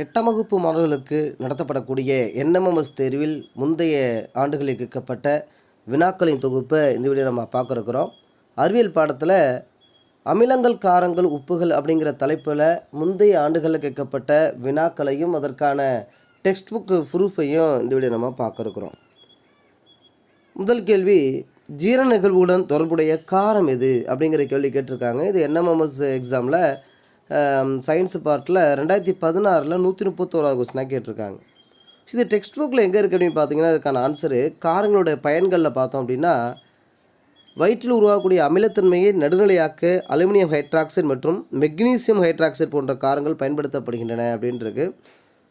எட்டாம் வகுப்பு மாணவர்களுக்கு நடத்தப்படக்கூடிய என்எம்எம்எஸ் தேர்வில் முந்தைய ஆண்டுகளில் கேட்கப்பட்ட வினாக்களின் தொகுப்பை இந்த வீடியோ நம்ம பார்க்க இருக்கிறோம் அறிவியல் பாடத்தில் அமிலங்கள் காரங்கள் உப்புகள் அப்படிங்கிற தலைப்பில் முந்தைய ஆண்டுகளில் கேட்கப்பட்ட வினாக்களையும் அதற்கான டெக்ஸ்ட் புக்கு ப்ரூஃபையும் இந்த வீடியோ நம்ம பார்க்க இருக்கிறோம் முதல் கேள்வி ஜீரண நிகழ்வுடன் தொடர்புடைய காரம் எது அப்படிங்கிற கேள்வி கேட்டிருக்காங்க. இது என்எம்எம்எஸ் எக்ஸாமில் சயின்ஸ் பார்ட்டில் ரெண்டாயிரத்தி பதினாறில் நூற்றி முப்பத்தோராவது கொஸ்டினாக கேட்டிருக்காங்க. இது டெக்ஸ்ட் புக்கில் எங்கே இருக்குது அப்படின்னு பார்த்தீங்கன்னா அதுக்கான ஆன்சரு காரங்களுடைய பயன்களில் பார்த்தோம் அப்படின்னா வயிற்றில் உருவாகக்கூடிய அமிலத்தன்மையை நடுநிலையாக்க அலுமினியம் ஹைட்ராக்சைடு மற்றும் மெக்னீசியம் ஹைட்ராக்சைடு போன்ற காரங்கள் பயன்படுத்தப்படுகின்றன அப்படின்றது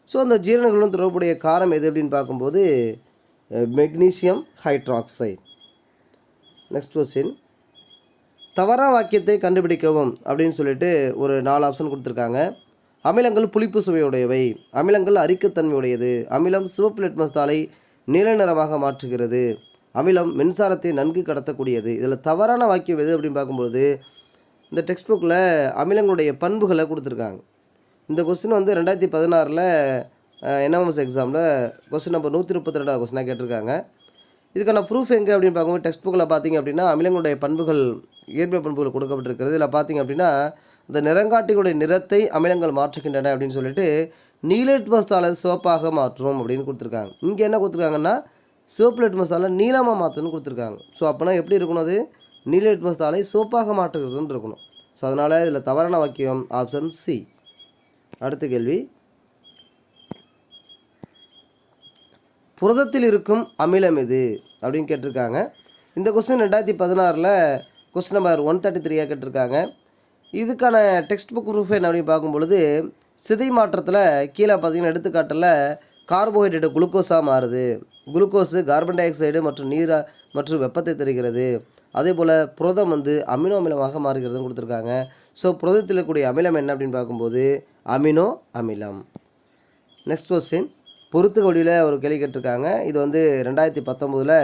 ஸோ அந்த ஜீரணங்களுடன் தொடர்புடைய காரம் எது அப்படின்னு பார்க்கும்போது மெக்னீசியம் ஹைட்ராக்சைடு நெக்ஸ்ட் கொஸ்டின் தவறான வாக்கியத்தை கண்டுபிடிக்கவும் அப்படின்னு சொல்லிட்டு ஒரு நாலு ஆப்ஷன் கொடுத்துருக்காங்க. அமிலங்கள் புளிப்பு சுவையுடையவை. அமிலங்கள் அரிக்கத்தன்மையுடையது. அமிலம் சிவப்பு லெட்மஸ் தாளை நீல நிறமாக மாற்றுகிறது. அமிலம் மின்சாரத்தை நன்கு கடத்தக்கூடியது. இதில் தவறான வாக்கியம் எது அப்படின்னு பார்க்கும்போது இந்த டெக்ஸ்ட் புக்கில் அமிலங்களுடைய பண்புகளை கொடுத்துருக்காங்க. இந்த கொஸ்டின் வந்து ரெண்டாயிரத்தி பதினாறில் என்எம்எஸ் எக்ஸாமில் கொஸ்டின் நம்பர் நூற்றி முப்பத்தி ரெண்டாவது கொஸ்டினாக கேட்டிருக்காங்க. இதுக்கான ப்ரூஃப் எங்கே அப்படின்னு பார்க்கும்போது டெக்ஸ்ட் புக்கில் பார்த்தீங்க அப்படின்னா அமிலங்களுடைய பண்புகள் இயற்பியல் பண்புகள் கொடுக்கப்பட்டிருக்கிறது. இதில் பார்த்தீங்க அப்படின்னா இந்த நிறங்காட்டிகளுடைய நிறத்தை அமிலங்கள் மாற்றுகின்றன அப்படின்னு சொல்லிட்டு நீலட் மசாலா சிவப்பாக மாற்றும் அப்படின்னு கொடுத்துருக்காங்க. இங்கே என்ன கொடுத்துருக்காங்கன்னா சிவப்பு லெட் மசாலா நீளமாக மாற்றணும்னு கொடுத்துருக்காங்க. ஸோ அப்போனா எப்படி இருக்கணும் அது? நீலட் மசாலை சிவப்பாக மாற்றுகிறதுன்னு இருக்கணும். ஸோ அதனால் இதில் தவறான வாக்கியம் ஆப்ஷன் சி அடுத்த கேள்வி. புரதத்தில் இருக்கும் அமிலம் எது? அப்படின்னு கேட்டிருக்காங்க. இந்த கொஸ்டின் ரெண்டாயிரத்தி பதினாறில் கொஸ்டின் நம்பர் ஒன் தேர்ட்டி த்ரீயாக கேட்டிருக்காங்க. இதுக்கான டெக்ஸ்ட் புக் ப்ரூஃப் என்ன அப்படின்னு பார்க்கும்பொழுது சிதை மாற்றத்தில் கீழே பார்த்தீங்கன்னா எடுத்துக்காட்டில் கார்போஹைட்ரேட் குளுக்கோஸாக மாறுது. குளுக்கோஸு கார்பன் டை ஆக்சைடு மற்றும் நீரா மற்றும் வெப்பத்தை தருகிறது. அதே போல் புரதம் வந்து அமினோ அமிலமாக மாறுகிறதுன்னு கொடுத்துருக்காங்க. ஸோ புரதத்தில் இருக்கக்கூடிய அமிலம் என்ன அப்படின்னு பார்க்கும்போது அமினோ அமிலம். நெக்ஸ்ட் கொஸ்டின் பொறுத்து வழியில் ஒரு கேள்வி கேட்டிருக்காங்க. இது வந்து ரெண்டாயிரத்தி பத்தொம்போதில்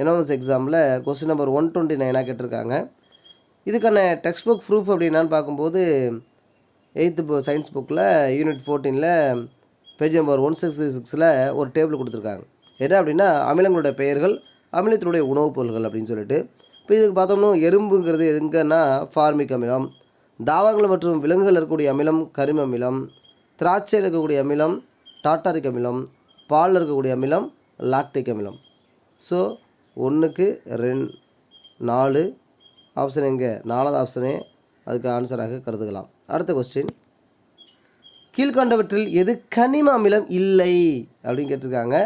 என்எம்எஸ் எக்ஸாமில் கொஸ்டின் நம்பர் ஒன் டுவெண்ட்டி நைனாக கேட்டிருக்காங்க. இதுக்கான டெக்ஸ்ட் புக் ப்ரூஃப் அப்படின்னான்னு பார்க்கும்போது எயித்து பு சயின்ஸ் புக்கில் யூனிட் ஃபோர்டீனில் பேஜ் நம்பர் ஒன் சிக்ஸ்டி சிக்ஸில் ஒரு டேபிள் கொடுத்துருக்காங்க. என்ன அப்படின்னா அமிலங்களுடைய பெயர்கள் அமிலத்தினுடைய உணவுப் பொருள்கள் அப்படின்னு சொல்லிட்டு. இப்போ இதுக்கு பார்த்தோம்னா எறும்புங்கிறது எங்கன்னா ஃபார்மிக் அமிலம் தாவரங்கள் மற்றும் விலங்குகள் இருக்கக்கூடிய அமிலம் கரிம அமிலம் திராட்சையில் இருக்கக்கூடிய அமிலம் டாட்டாரிக் அமிலம் பாலில் இருக்கக்கூடிய அமிலம் லாக்டிக் அமிலம். ஸோ ஒன்றுக்கு ரெண் நாலு ஆப்ஷன் எங்கே? நாலாவது ஆப்ஷனே அதுக்கு ஆன்சராக கருதுகலாம். அடுத்த கொஸ்டின் கீழ்கண்டவற்றில் எது கனிம அமிலம் இல்லை? அப்படின்னு கேட்டிருக்காங்க.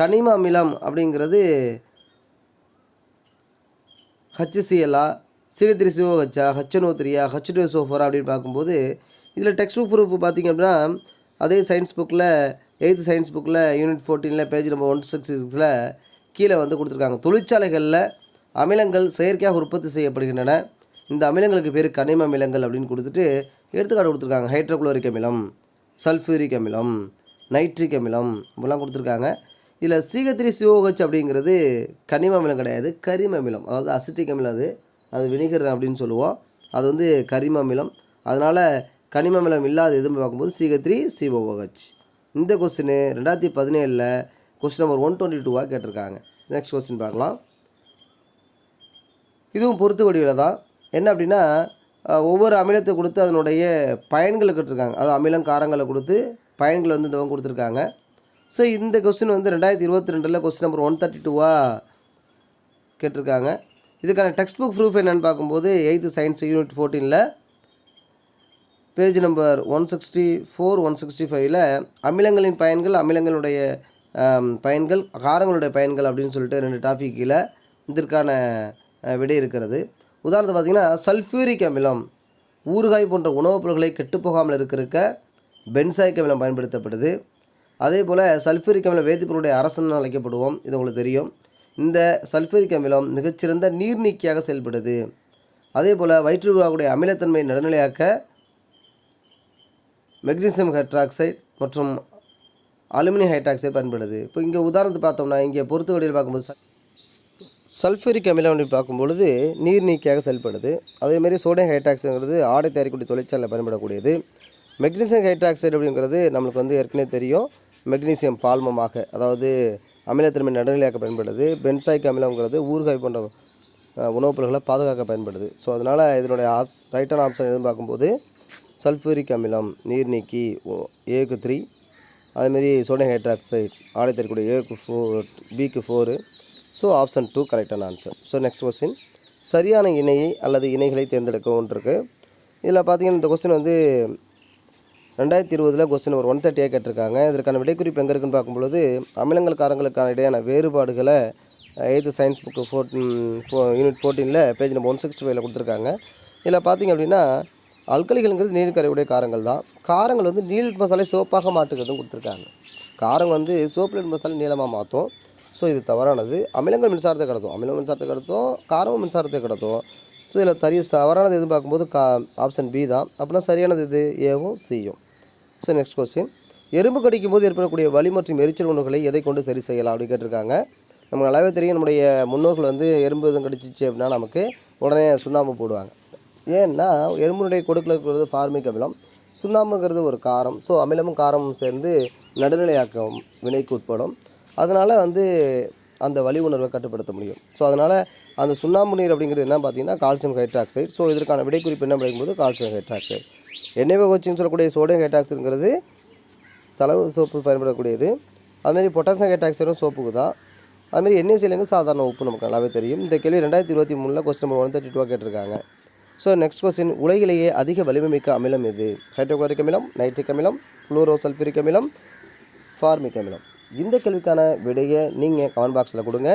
கனிம அமிலம் அப்படிங்கிறது ஹச்சிசிஎல்லா சிலித்திரி ஹச்சன் ஹச்என்ஓ த்ரீயா ஹச் டூ சோஃபரா அப்படின்னு பார்க்கும்போது இதில் டெக்ஸ்ட் ப்ரூஃப் பார்த்தீங்க அப்படின்னா அதே சயின்ஸ் புக்கில் எயித்து சயின்ஸ் புக்கில் யூனிட் ஃபோர்டீனில் பேஜ் நம்பர் ஒன் சிக்ஸ்டி சிக்ஸில் கீழே வந்து கொடுத்துருக்காங்க. தொழிற்சாலைகளில் அமிலங்கள் செயற்கையாக உற்பத்தி செய்யப்படுகின்றன. இந்த அமிலங்களுக்கு பேர் கனிம அமிலங்கள் அப்படின்னு கொடுத்துட்டு எடுத்துக்காட்டு கொடுத்துருக்காங்க. ஹைட்ரோக்ளோரிக் அமிலம் சல்ஃபியூரிக் அமிலம் நைட்ரிக் அமிலம் இப்படிலாம் கொடுத்துருக்காங்க. இதில் சிகத்ரி சிஓஹெச் அப்படிங்கிறது கனிம அமிலம் கிடையாது கரிம அமிலம். அதாவது அசிட்டிக் அமிலம் அது. அது வினிகர் அப்படின்னு சொல்லுவோம். அது வந்து கரிம அமிலம். அதனால் கனிம அமிலம் இல்லாத எதுவும் பார்க்கும்போது சிகத்ரி சிஓஹெச் இந்த கொஸ்டின் ரெண்டாயிரத்தி பதினேழில் கொஸ்டின் நம்பர் ஒன் டுவெண்ட்டி டூவாக கேட்டிருக்காங்க. நெக்ஸ்ட் கொஸ்டின் பார்க்கலாம். இதுவும் பொறுத்து வடிவில் தான். என்ன அப்படின்னா ஒவ்வொரு அமிலத்தை கொடுத்து அதனுடைய பயன்களை கேட்டிருக்காங்க. அது அமிலம் காரங்களை கொடுத்து பயன்கள் வந்து இந்த கொடுத்துருக்காங்க. ஸோ இந்த கொஸ்டின் வந்து ரெண்டாயிரத்தி இருபத்தி ரெண்டில் கொஸ்டின் நம்பர் ஒன் தேர்ட்டி டூவாக கேட்டிருக்காங்க. இதுக்கான டெக்ஸ்ட் புக் ப்ரூஃப் என்னென்னு பார்க்கும்போது eighth science unit ஃபோர்டீனில் page number one sixty four one sixty ஃபைவ்ல அமிலங்களின் பயன்கள் அமிலங்களுடைய பயன்கள் காரங்களுடைய பயன்கள் அப்படின்னு சொல்லிட்டு ரெண்டு டாபிக் கீழே இதற்கான விடை இருக்கிறது. உதாரணத்துக்கு பார்த்தீங்கன்னா சல்ஃபியூரிக் அமிலம் ஊறுகாய் போன்ற உணவுப் பொருட்களை கெட்டுப்போகாமல் இருக்கிறக்க பென்சாய்க் அமிலம் பயன்படுத்தப்படுது. அதே போல் சல்ஃபியூரிக் அமிலம் வேதிப்பொருளுடைய அரசன் அழைக்கப்படுவோம். இது உங்களுக்கு தெரியும். இந்த சல்ஃபியூரிக் அமிலம் மிகச்சிறந்த நீர்நீக்கியாக செயல்படுது. அதே போல் வயிற்றில் அமிலத்தன்மையை நடுநிலையாக்க மெக்னீசியம் ஹைட்ராக்சைடு மற்றும் அலுமினியம் ஹைட்ராக்சைடு பயன்படுது. இப்போ இங்கே உதாரணத்துக்கு பார்த்தோம்னா இங்கே பொறுத்து வழியில் பார்க்கும்போது சல்ஃபூரிக் அமிலம் அப்படின்னு பார்க்கும்பொழுது நீர் நீக்கியாக செயல்படுது. அதேமாரி சோடியம் ஹைட்ராக்சைடுங்கிறது ஆடை தயாரிக்கக்கூடிய தொழிற்சாலையில் பயன்படக்கூடியது. மெக்னீசியம் ஹைட்ராக்சைடு அப்படிங்கிறது நம்மளுக்கு வந்து ஏற்கனவே தெரியும். மெக்னீசியம் பால்மமாக அதாவது அமிலத்தன்மை நடுநிலையாக்க பயன்படுது. பென்சாய்க் அமிலம்ங்கிறது ஊறுகாய் போன்ற உணவுப் பொருட்களை பாதுகாக்க பயன்படுது. ஸோ அதனால் இதனுடைய ஆப் ரைட்டான ஆப்ஷன் எதுவும் பார்க்கும்போது சல்ஃபூரிக் அமிலம் நீர் நீக்கி ஏக்கு த்ரீ அதுமாரி சோடியம் ஹைட்ராக்சைடு ஆடை தரக்கூடிய ஏக்கு ஃபோர் பிக்கு ஃபோரு ஸோ ஆப்ஷன் டூ கரெக்டான ஆன்சர் ஸோ நெக்ஸ்ட் கொஸ்டின் சரியான இணையை அல்லது இணைகளை தேர்ந்தெடுக்கவும் இருக்கு இதில் பார்த்தீங்கன்னா இந்த கொஸ்டின் வந்து ரெண்டாயிரத்தி இருபதில் கொஸ்டின் ஒரு ஒன் தேர்ட்டியாக கேட்டிருக்காங்க. இதற்கான விடைக்குறிப்பு எங்கே இருக்குன்னு பார்க்கும்பொழுது அமிலங்கள் காரங்களுக்கான இடையான வேறுபாடுகளை எய்த்து சயின்ஸ் புக்கு ஃபோர்டீன் ஃபோ யூனிட் ஃபோர்டீனில் பேஜ் நம்பர் ஒன் சிக்ஸ்டி ஃபைவ்ல கொடுத்துருக்காங்க. இதில் பார்த்தீங்க அப்படின்னா அல்கலிகள்ங்கிறது நீர் கரையுடைய காரங்கள் தான். காரங்கள் வந்து நீல் மசாலை சிவப்பாக மாற்றுக்கிறதும் கொடுத்துருக்காங்க. காரம் வந்து சிவப்பு மசாலை நீளமாக மாற்றும். ஸோ இது தவறானது. அமிலங்கள் மின்சாரத்தை கடத்தும். அமிலம் மின்சாரத்தை கடத்தும் காரமும் மின்சாரத்தை கடத்தும். ஸோ இதில் தரிய தவறானது எதுவும் பார்க்கும்போது கா ஆப்ஷன் பி தான். அப்படின்னா சரியானது இது ஏவும் சியும் ஸோ நெக்ஸ்ட் கொஸ்டின் எறும்பு கடிக்கும் போது ஏற்படக்கூடிய வலி மற்றும் எரிச்சல் உணவுகளை எதை கொண்டு சரி செய்யலாம் அப்படின்னு கேட்டிருக்காங்க. நமக்கு நல்லாவே தெரியும். நம்முடைய முன்னோர்கள் வந்து எறும்பு எதுவும் கடிச்சிச்சு அப்படின்னா நமக்கு உடனே சுண்ணாம்பு போடுவாங்க. ஏன்னா எறும்புனுடைய கொடுக்கல இருக்கிறது ஃபார்மிக் அமிலம் சுண்ணாம்புங்கிறது ஒரு காரம். ஸோ அமிலமும் காரமும் சேர்ந்து நடுநிலையாக்கம் வினைக்கு உட்படும். அதனால் வந்து அந்த வலி உணர்வை கட்டுப்படுத்த முடியும். ஸோ அதனால் அந்த சுண்ணாம்பு நீர் அப்படிங்கிறது என்ன பார்த்தீங்கன்னா கால்சியம் ஹைட்ராக்சைடு ஸோ இதற்கான விடைக்குறிப்பு என்ன அப்படிங்கும்போது கால்சியம் ஹைட்ராக்சைடு எண்ணெய் கோச்சின்னு சொல்லக்கூடிய சோடியம் ஹைட்ராக்சைடுங்கிறது செலவு சோப்பு பயன்படக்கூடியது. அதுமாரி பொட்டாசியம் ஹைட்ராக்சைடும் சோப்புக்கு தான். அதுமாரி எண்ணெய் சீலங்கு சாதாரண உப்பு நமக்கு நல்லாவே தெரியும். இந்த கேள்வி ரெண்டாயிரத்தி இருபத்தி மூணில் கொஸ்டின் நம்பர் ஒன் தேர்ட்டி டூவாக கேட்டிருக்காங்க. ஸோ நெக்ஸ்ட் கொஸ்டின் உலகிலேயே அதிக வலிமைமிக்க அமிலம் எது? ஹைட்ரோகுளோரிக் அமிலம் நைட்ரிக் அமிலம் குளோரோசல்ஃபரிக் அமிலம் ஃபார்மிக் அமிலம். இந்த கேள்விக்கான விடையை நீங்கள் கமெண்ட் பாக்ஸில் கொடுங்க.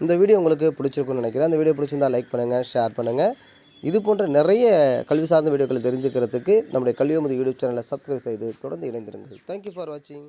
இந்த வீடியோ உங்களுக்கு பிடிச்சிருக்குன்னு நினைக்கிறேன். அந்த வீடியோ பிடிச்சிருந்தா லைக் பண்ணுங்கள் ஷேர் பண்ணுங்கள் இது போன்ற நிறைய கல்வி சார்ந்த வீடியோக்களை தெரிஞ்சுக்கிறதுக்கு நம்முடைய கல்வியமதி யூடியூப் சேனலை சப்ஸ்கிரைப் செய்து தொடர்ந்து இணைந்திருங்கள். தேங்க்யூ ஃபார் வாட்சிங்